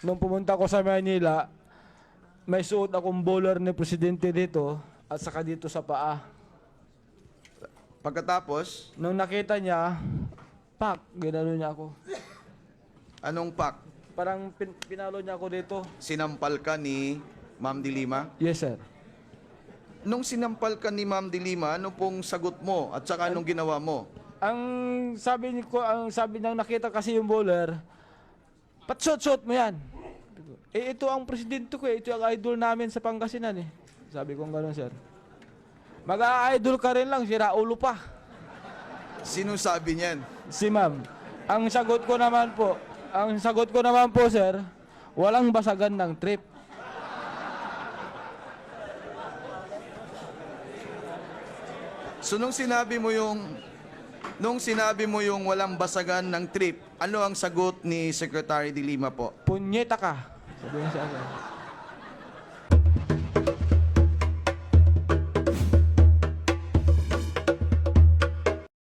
nung pumunta ko sa Manila, may suot akong bowler ni Presidente dito at saka dito sa paa. Pagkatapos, Nung nakita niya, pak, ginano niya ako. anong pak? Parang pin- pinalo niya ako dito. Sinampal ka ni Ma'am Dilima? Yes, sir. Nung sinampal ka ni Ma'am Dilima, ano pong sagot mo at saka anong ginawa mo? Ang sabi ni ko, ang sabi nang nakita kasi yung bowler, patsot-sot mo yan. Eh, ito ang presidente ko eh. Ito ang idol namin sa Pangasinan eh. Sabi ko gano'n, sir. Mag-idol ka rin lang, sira ulo pa. Sino sabi niyan? Si ma'am. Ang sagot ko naman po, ang sagot ko naman po, sir, walang basagan ng trip. So nung sinabi mo yung nung sinabi mo yung walang basagan ng trip, ano ang sagot ni Secretary Dilima po? Punyeta ka. Sabi niya sa akin.